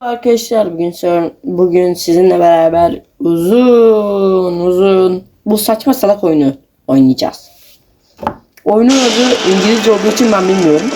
Arkadaşlar bugün bugün sizinle beraber uzun uzun bu saçma salak oyunu oynayacağız. Oyunun adı İngilizce olduğu için ben bilmiyorum.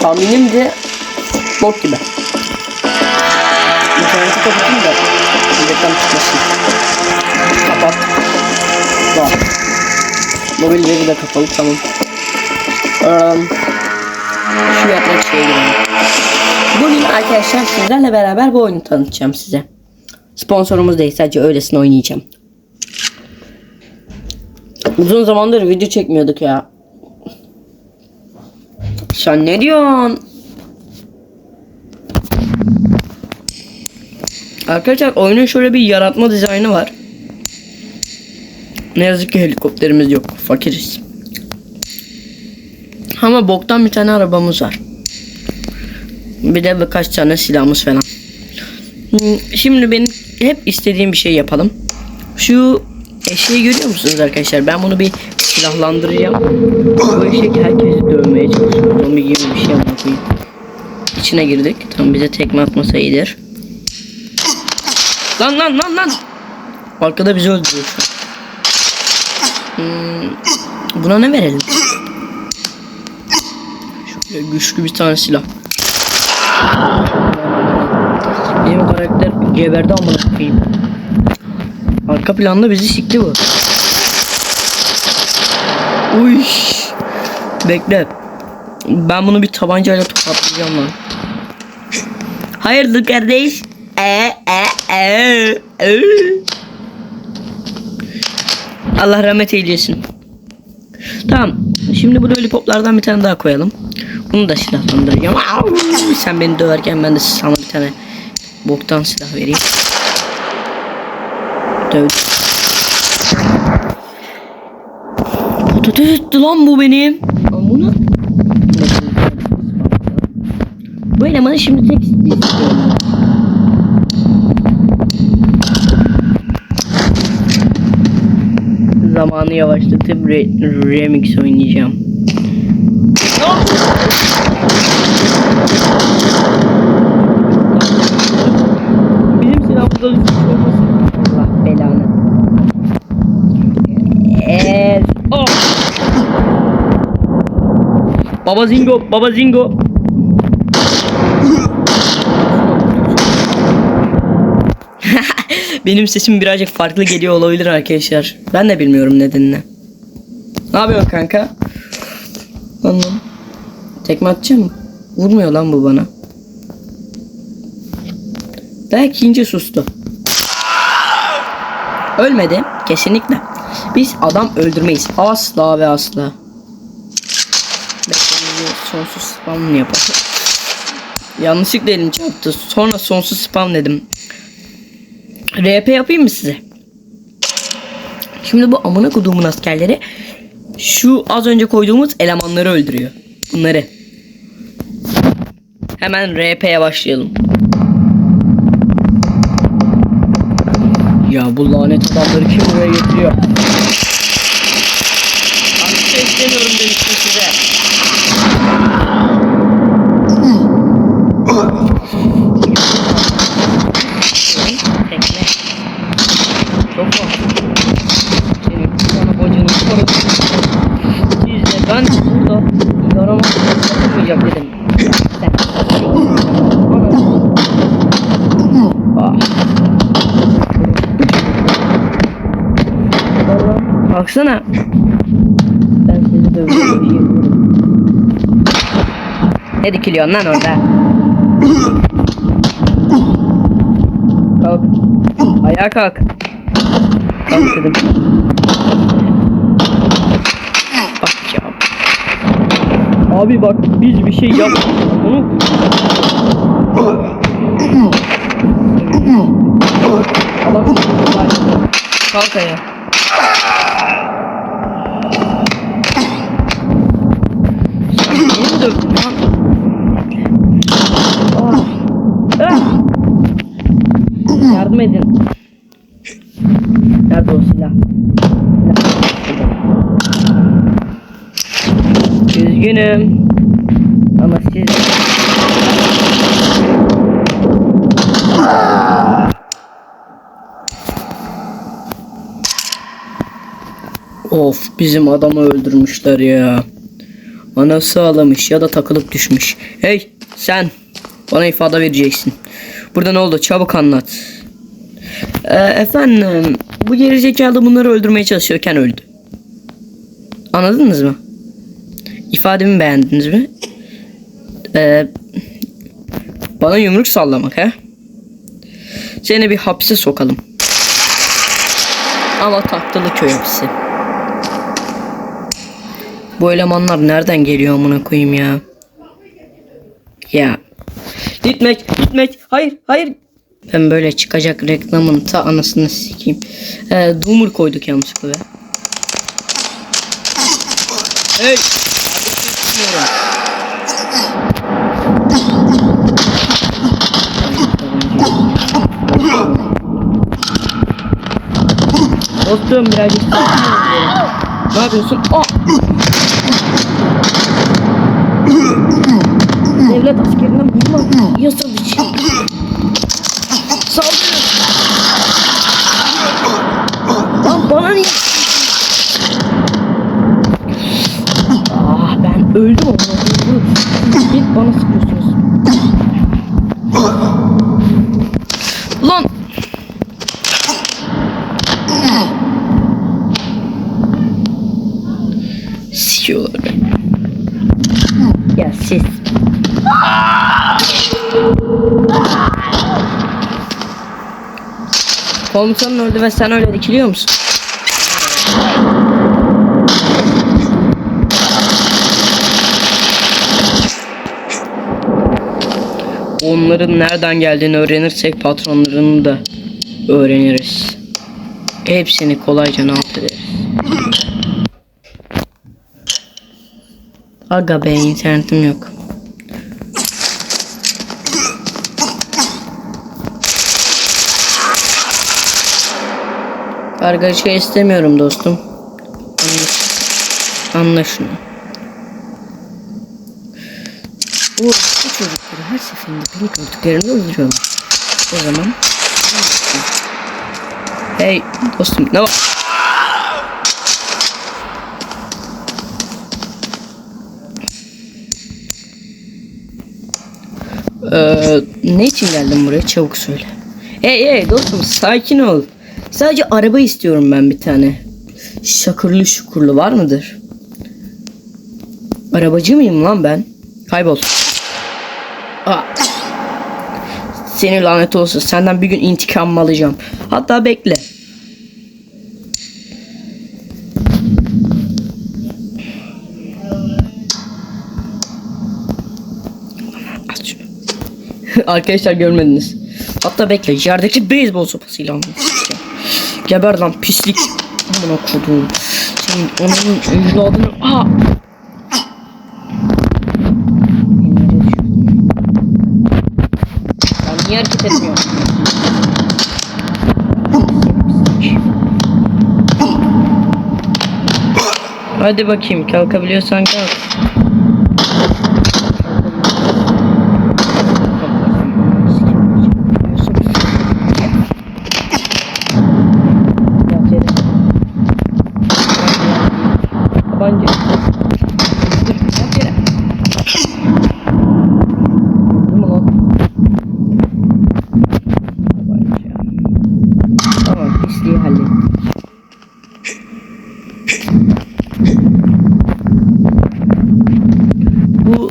Tahminim de bok gibi. İnterneti kapatayım da reklam çıkmasın. Kapat. Tamam. Mobil veri de kapalı tamam. Um, şu girelim. Bugün arkadaşlar sizlerle beraber bu oyunu tanıtacağım size. Sponsorumuz değil sadece öylesine oynayacağım. Uzun zamandır video çekmiyorduk ya. Sen ne diyorsun? Arkadaşlar oyunun şöyle bir yaratma dizaynı var. Ne yazık ki helikopterimiz yok. Fakiriz. Ama boktan bir tane arabamız var. Bir de birkaç tane silahımız falan. Hmm, Şimdi benim hep istediğim bir şey yapalım. Şu eşeği görüyor musunuz arkadaşlar? Ben bunu bir silahlandıracağım. Bu eşek herkesi dövmeye çalışıyor. Zombi gibi bir şey yapayım. İçine girdik. Tam bize tekme atmasa iyidir. Lan lan lan lan. Arkada bizi öldürüyor şu. Hmm, buna ne verelim? Şöyle güçlü bir tane silah. Benim karakter geberdi amına koyayım. Arka planda bizi sikti bu. Uy. Bekle. Ben bunu bir tabancayla tokatlayacağım lan. Hayırdır kardeş? E e e. e. Allah rahmet eylesin. Tamam. Şimdi bu lollipoplardan bir tane daha koyalım. Bunu da silahlandıracağım. Sen beni döverken ben de sana bir tane boktan silah vereyim. Döv. Patates etti lan bu benim. Amına. Bu elemanı şimdi tek istiyorum. Zamanı yavaşlatıp re remix oynayacağım. Bizim silahımızda bir suç olmasın. Allah belanı. Eee. Oh. Baba Zingo, Baba Zingo. Benim sesim birazcık farklı geliyor olabilir arkadaşlar. Ben de bilmiyorum nedenini. Ne yapıyorsun kanka? Anladım. Tekme atacağım mı? Vurmuyor lan bu bana. Belki ince sustu. Ölmedi. Kesinlikle. Biz adam öldürmeyiz. Asla ve asla. Sonsuz spam yapalım. Yanlışlıkla elim çarptı. Sonra sonsuz spam dedim. RP yapayım mı size? Şimdi bu amına koduğumun askerleri şu az önce koyduğumuz elemanları öldürüyor. Bunları. Hemen RP'ye başlayalım. Ya bu lanet adamları kim buraya getiriyor? Artık istemiyorum demiştim size. Tekne. Çok var. Senin sana bacını korudu. Siz de burada yarama yapılmayacak dedim. Baksana. Ben sizi döveceğim. Ne dikiliyorsun lan orada? Kalk. Ayağa kalk. Kalk dedim. Bak ya. Abi bak biz bir şey yap. Onu Allah Kalk ayağa. Niye dövdün lan? Ah. Ah. Yardım edin. Nerede o silah? üzgünüm. Ama siz... Of bizim adamı öldürmüşler ya. Anası ağlamış ya da takılıp düşmüş. Hey sen bana ifade vereceksin. Burada ne oldu çabuk anlat. Ee, efendim bu gerizekalı bunları öldürmeye çalışıyorken öldü. Anladınız mı? İfademi beğendiniz mi? Ee, bana yumruk sallamak he? Seni bir hapse sokalım. Ama taktılı köy hapsi. Bu elemanlar nereden geliyor amına koyayım ya? Ya. Gitmek, gitmek. Hayır, hayır. Ben böyle çıkacak reklamın ta anasını sikeyim. Ee, Doomer koyduk yanlışlıkla. Hey. Bilmiyorum. Dostum birazcık. Ne yapıyorsun? Aa! Devlet askerinden vurmak yasal bir şey. Saldırın. Lan bana niye? Öldüm ama. Git bana sıkıyorsunuz. Lan Sikiyorlar beni. Ya siz. Komutanın öldü ve sen öyle dikiliyor musun? Onların nereden geldiğini öğrenirsek patronlarını da öğreniriz. Hepsini kolayca alt ederiz. Aga be internetim yok. Kargaşa istemiyorum dostum. Anla, anla Bu, bu çocukları her seferinde beni gördüklerini öldürüyorlar. O zaman... Hey dostum ne var? Ee, ne için geldin buraya çabuk söyle. Hey hey dostum sakin ol. Sadece araba istiyorum ben bir tane. Şakırlı şukurlu var mıdır? Arabacı mıyım lan ben? Kaybol. Aa. Seni lanet olsun. Senden bir gün intikam alacağım. Hatta bekle. Arkadaşlar görmediniz. Hatta bekle. Yerdeki beyzbol sopasıyla aldım. Geber lan pislik. Amına kodum. Senin ananın evladını... Aa! Niye hareket etmiyorum? Hadi bakayım kalkabiliyorsan kalk. Tabanca. Dur, yat yere. Değil mi lan? Tabanca. Tamam, pisliği hallettim. Bu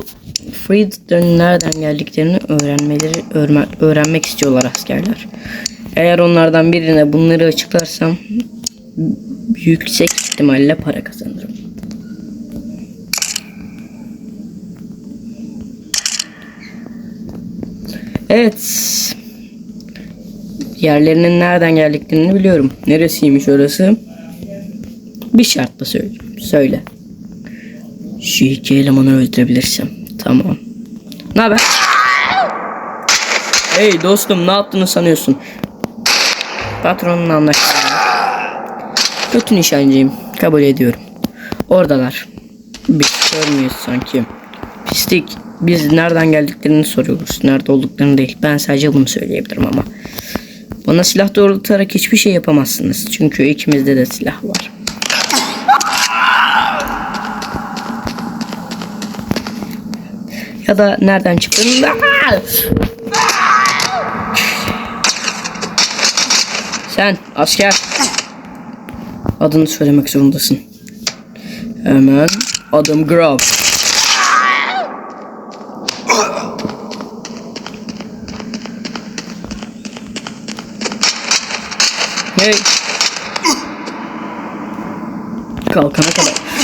Freed'den nereden geldiklerini öğrenmeleri öğrenme, öğrenmek istiyorlar askerler. Eğer onlardan birine bunları açıklarsam yüksek ihtimalle para kazanırım. Evet. Yerlerinin nereden geldiklerini biliyorum. Neresiymiş orası? Bir şartla söyle. Söyle. Şu iki elemanı öldürebilirsem. Tamam. Ne haber? Hey dostum ne yaptığını sanıyorsun? Patronunla anlaştım. Kötü nişancıyım. Kabul ediyorum. Oradalar. Biz görmüyoruz sanki. Pislik. Biz nereden geldiklerini soruyoruz. Nerede olduklarını değil. Ben sadece bunu söyleyebilirim ama. Bana silah doğrultarak hiçbir şey yapamazsınız. Çünkü ikimizde de silah var. Ya da nereden çıktın? Sen asker. Adını söylemek zorundasın. Hemen adım Grove. Hey. Kalkana kadar.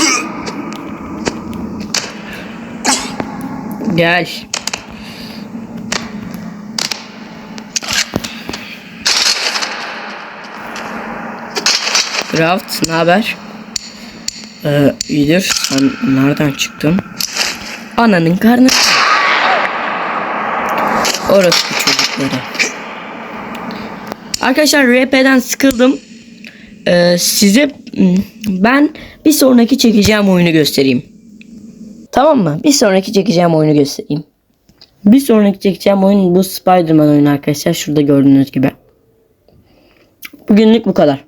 Gel. Craft, ne haber? Ee, iyidir. Sen nereden çıktın? Ananın karnı. Orası çocukları. Arkadaşlar RP'den sıkıldım. Ee, size hmm, ben bir sonraki çekeceğim oyunu göstereyim. Tamam mı? Bir sonraki çekeceğim oyunu göstereyim. Bir sonraki çekeceğim oyun bu Spider-Man oyunu arkadaşlar. Şurada gördüğünüz gibi. Bugünlük bu kadar.